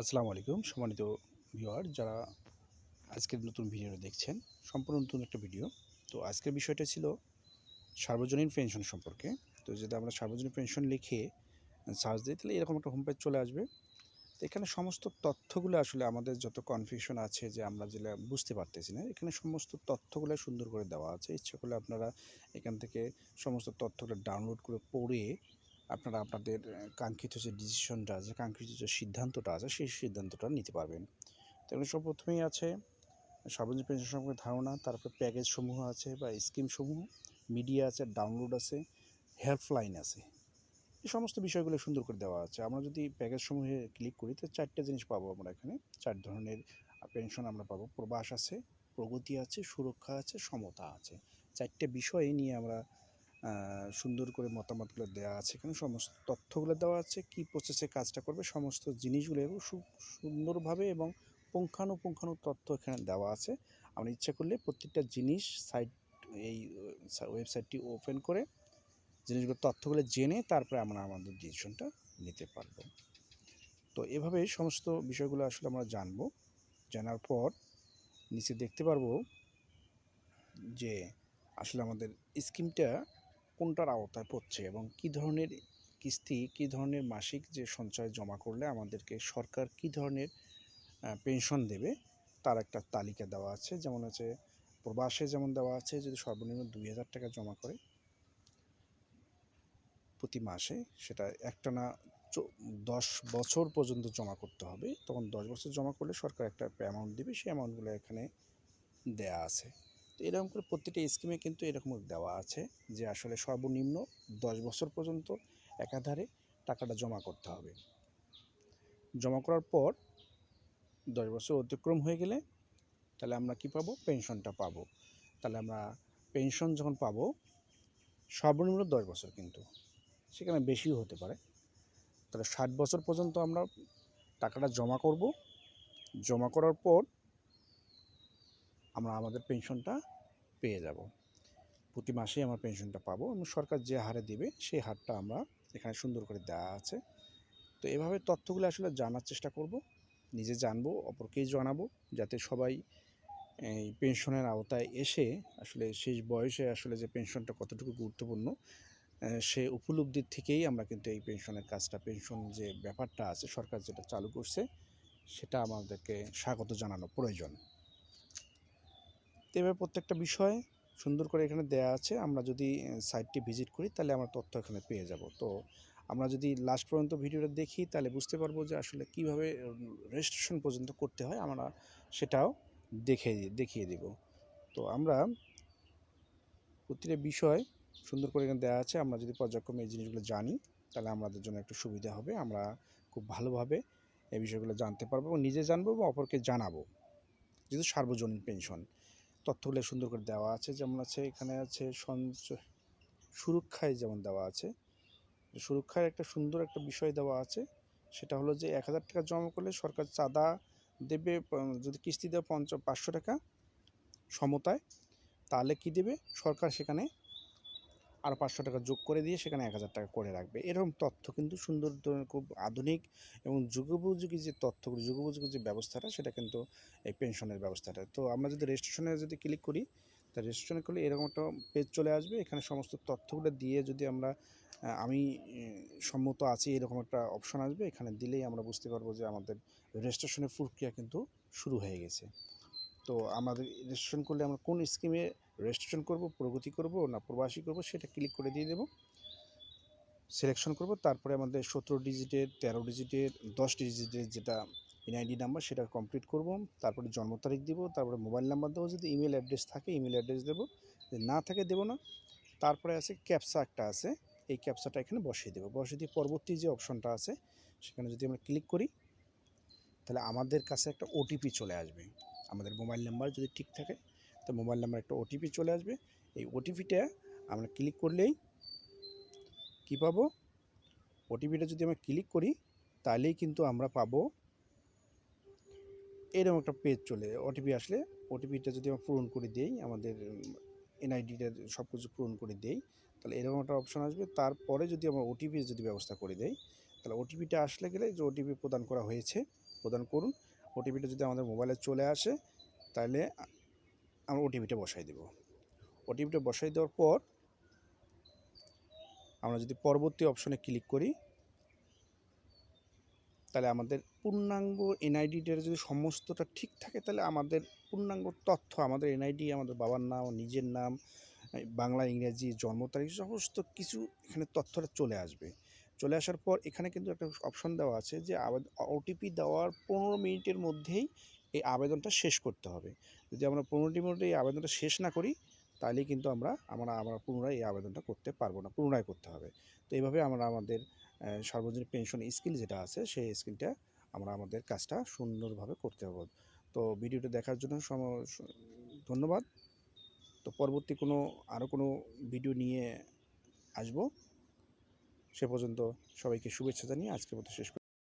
আসসালামু আলাইকুম সম্মানিত ভিউয়ার, যারা আজকের নতুন ভিডিওটা দেখছেন, সম্পূর্ণ নতুন একটা ভিডিও। তো আজকের বিষয়টা ছিল সার্বজনীন পেনশন সম্পর্কে। তো যদি আমরা সার্বজনীন পেনশন লিখে সার্চ দিই, তাহলে এরকম একটা হোম পেজ চলে আসবে। তো এখানে সমস্ত তথ্যগুলো আসলে আমাদের যত কনফিউশন আছে যে আমরা যেটা বুঝতে পারতেছি না, এখানে সমস্ত তথ্যগুলো সুন্দর করে দেওয়া আছে। ইচ্ছে করলে আপনারা এখান থেকে সমস্ত তথ্যগুলো ডাউনলোড করে পড়ে আপনারা আপনাদের কাঙ্ক্ষিত যে ডিসিশনটা আছে, কাঙ্ক্ষিত যে সিদ্ধান্তটা আছে, সেই সিদ্ধান্তটা নিতে পারবেন। তো সব প্রথমেই আছে সার্বজনীন পেনশন সম্পর্কে ধারণা, তারপর প্যাকেজ সমূহ আছে বা স্কিম সমূহ মিডিয়া আছে ডাউনলোড আছে হেল্পলাইন আছে। এই সমস্ত বিষয়গুলো সুন্দর করে দেওয়া আছে। আমরা যদি প্যাকেজ সমূহে ক্লিক করি, তো চারটে জিনিস পাবো আমরা এখানে। চার ধরনের পেনশন আমরা পাবো। প্রবাস আছে, প্রগতি আছে, সুরক্ষা আছে, সমতা আছে। চারটে বিষয় নিয়ে আমরা সুন্দর করে মতামতগুলো দেওয়া আছে এখানে, সমস্ত তথ্যগুলো দেওয়া আছে, কি প্রসেসে কাজটা করবে, সমস্ত জিনিসগুলো এবং সুন্দরভাবে এবং পুঙ্খানুপুঙ্খানু তথ্য এখানে দেওয়া আছে। আমরা ইচ্ছা করলে প্রত্যেকটা জিনিস সাইট এই ওয়েবসাইটটি ওপেন করে জিনিসগুলো, তথ্যগুলো জেনে তারপরে আমরা আমাদের ডিসিশনটা নিতে পারব। তো এভাবে সমস্ত বিষয়গুলো আসলে আমরা জানব। জানার পর নিচে দেখতে পারব যে আসলে আমাদের স্কিমটা কোনটার আওতায় পড়ছে এবং কি ধরনের কিস্তি, কি ধরনের মাসিক যে সঞ্চয় জমা করলে আমাদেরকে সরকার কি ধরনের পেনশন দেবে তার একটা তালিকা দেওয়া আছে। যেমন আছে প্রবাসে যেমন দেওয়া আছে, যদি সর্বনিম্ন দুই হাজার টাকা জমা করে প্রতি মাসে, সেটা একটানা দশ বছর পর্যন্ত জমা করতে হবে। তখন দশ বছর জমা করলে সরকার একটা অ্যামাউন্ট দেবে, সেই অ্যামাউন্টগুলো এখানে দেয়া আছে। তো এরকম করে প্রতিটা স্কিমে কিন্তু এরকম দেওয়া আছে যে আসলে সর্বনিম্ন দশ বছর পর্যন্ত একাধারে টাকাটা জমা করতে হবে। জমা করার পর দশ বছর অতিক্রম হয়ে গেলে তাহলে আমরা কি পাবো? পেনশনটা পাবো। তাহলে আমরা পেনশন যখন পাবো, সর্বনিম্ন দশ বছর কিন্তু। সেখানে বেশিও হতে পারে। তাহলে ষাট বছর পর্যন্ত আমরা টাকাটা জমা করব। জমা করার পর আমরা আমাদের পেনশনটা পেয়ে যাব। প্রতি মাসেই আমরা পেনশনটা পাবো এবং সরকার যে হারে দেবে সেই হারটা আমরা এখানে সুন্দর করে দেওয়া আছে। তো এভাবে তথ্যগুলো আসলে জানার চেষ্টা করব, নিজে জানব, অপরকেই জানাব, যাতে সবাই এই পেনশনের আওতায় এসে আসলে শেষ বয়সে আসলে যে পেনশনটা কতটুকু গুরুত্বপূর্ণ সে উপলব্ধির থেকেই আমরা কিন্তু এই পেনশনের কাজটা পেনশন যে ব্যাপারটা আছে, সরকার যেটা চালু করছে, সেটা আমাদেরকে স্বাগত জানানো প্রয়োজন। তো এভাবে প্রত্যেকটা বিষয়। সুন্দর করে এখানে দেয়া আছে। আমরা যদি সাইটটি ভিজিট করি, তাহলে আমরা তথ্য এখানে পেয়ে যাব। তো আমরা যদি লাস্ট পর্যন্ত ভিডিওটা দেখি, তাহলে বুঝতে পারব যে আসলে কীভাবে রেজিস্ট্রেশন পর্যন্ত করতে হয়। আমরা সেটাও দেখে, দেখিয়ে দেব। তো আমরা প্রতিটা বিষয় সুন্দর করে এখানে দেওয়া আছে। আমরা যদি পর্যায়ক্রমে এই জিনিসগুলো জানি, তাহলে আমাদের জন্য একটু সুবিধা হবে। আমরা খুব ভালোভাবে এই বিষয়গুলো জানতে পারব এবং নিজে জানব এবং অপরকে জানাব। যেহেতু সার্বজনীন পেনশন তথ্যগুলো সুন্দর করে দেওয়া আছে। যেমন আছে, এখানে আছে সঞ্চয় সুরক্ষায় যেমন দেওয়া আছে। সুরক্ষার একটা সুন্দর একটা বিষয় দেওয়া আছে। সেটা হলো যে, এক হাজার টাকা জমা করলে সরকার চাঁদা দেবে যদি কিস্তি দেয় পঞ্চ, পাঁচশো টাকা সমতায়, তাহলে কি দেবে? সরকার সেখানে আর পাঁচশো টাকা যোগ করে দিয়ে সেখানে এক হাজার টাকা করে রাখবে। এরকম তথ্য কিন্তু সুন্দর ধরনের খুব আধুনিক এবং যুগোপযোগী যে তথ্যগুলো, যুগোপযোগী যে ব্যবস্থাটা, সেটা কিন্তু এই পেনশনের ব্যবস্থাটা। তো আমরা যদি রেজিস্ট্রেশনে যদি ক্লিক করি, তা রেজিস্ট্রেশনে করলে এরকম একটা পেজ চলে আসবে। এখানে সমস্ত তথ্যগুলো দিয়ে যদি আমরা আমি সম্মত আছি এরকম একটা অপশন আসবে। এখানে দিলেই আমরা বুঝতে পারব যে আমাদের রেজিস্ট্রেশনের প্রক্রিয়া কিন্তু শুরু হয়ে গেছে। তো আমাদের রেজিস্ট্রেশন করলে আমরা কোন স্কিমে রেজিস্ট্রেশন করব, প্রগতি করব, না প্রবাসী করব, সেটা ক্লিক করে দিয়ে দেবো। সিলেকশন করব, তারপরে আমাদের সতেরো ডিজিটের তেরো ডিজিটের দশ ডিজিটের যেটা এনআইডি নাম্বার সেটা কমপ্লিট করব। তারপরে জন্ম তারিখ দেবো, তারপরে মোবাইল নাম্বার দেবো, যদি ইমেল অ্যাড্রেস থাকে ইমেল অ্যাড্রেস দেবো। যদি না থাকে দেবো না। তারপরে আছে ক্যাপসা একটা আছে, এই ক্যাপসাটা এখানে বসিয়ে দেবো। বসিয়ে দিয়ে পরবর্তী যে অপশনটা আছে, সেখানে যদি আমরা ক্লিক করি তাহলে আমাদের কাছে একটা ওটিপি চলে আসবে। আমাদের মোবাইল নাম্বার যদি ঠিক থাকে তো মোবাইল নাম্বার একটা ওটিপি চলে আসবে। এই ওটিপিটা আমরা ক্লিক করলেই কি পাবো? ওটিপিটা যদি আমরা ক্লিক করি, তাহলেই কিন্তু আমরা পাবো এরকম একটা পেজ চলে ওটিপি আসলে ওটিপিটা যদি আমরা পূরণ করে দেই, আমাদের এনআইডিটা সব কিছু পূরণ করে দেই, তাহলে এরকম একটা অপশন আসবে। তারপরে যদি আমরা ওটিপি যদি ব্যবস্থা করে দেই, তাহলে ওটিপিটা আসলে গেলে যে ওটিপি প্রদান করা হয়েছে প্রদান করুন। ওটিপিটা যদি আমাদের মোবাইলে চলে আসে, তাহলে আমরা ওটিপিটা বসাই দেব। ওটিপিটা বসাই দেওয়ার পর আমরা যদি পরবর্তী অপশনে ক্লিক করি, তাহলে আমাদের পূর্ণাঙ্গ এনআইডিটার যদি সমস্তটা ঠিক থাকে, তাহলে আমাদের পূর্ণাঙ্গ তথ্য, আমাদের এনআইডি আমাদের বাবার নাম, নিজের নাম, বাংলা, ইংরেজি, জন্ম তারিখ, সমস্ত কিছু এখানে তথ্যটা চলে আসবে। চলে আসার পর এখানে কিন্তু একটা অপশন দেওয়া আছে যে ওটিপি দেওয়ার পনেরো মিনিটের মধ্যেই এই আবেদনটা শেষ করতে হবে। যদি আমরা পনেরো মিনিটে এই আবেদনটা শেষ না করি তাহলে কিন্তু আমরা আমরা আমরা পুনরায় এই আবেদনটা করতে পারব না, পুনরায় করতে হবে। তো এইভাবে আমরা আমাদের সর্বজনীন পেনশন স্কিল যেটা আছে, সেই স্কিলটা আমরা আমাদের কাজটা সুন্দরভাবে করতে হবে। তো ভিডিওটা দেখার জন্য সম- ধন্যবাদ। তো পরবর্তী কোনো আরও কোনো ভিডিও নিয়ে আসব। সে পর্যন্ত সবাইকে শুভেচ্ছা জানিয়ে আজকের মতো শেষ।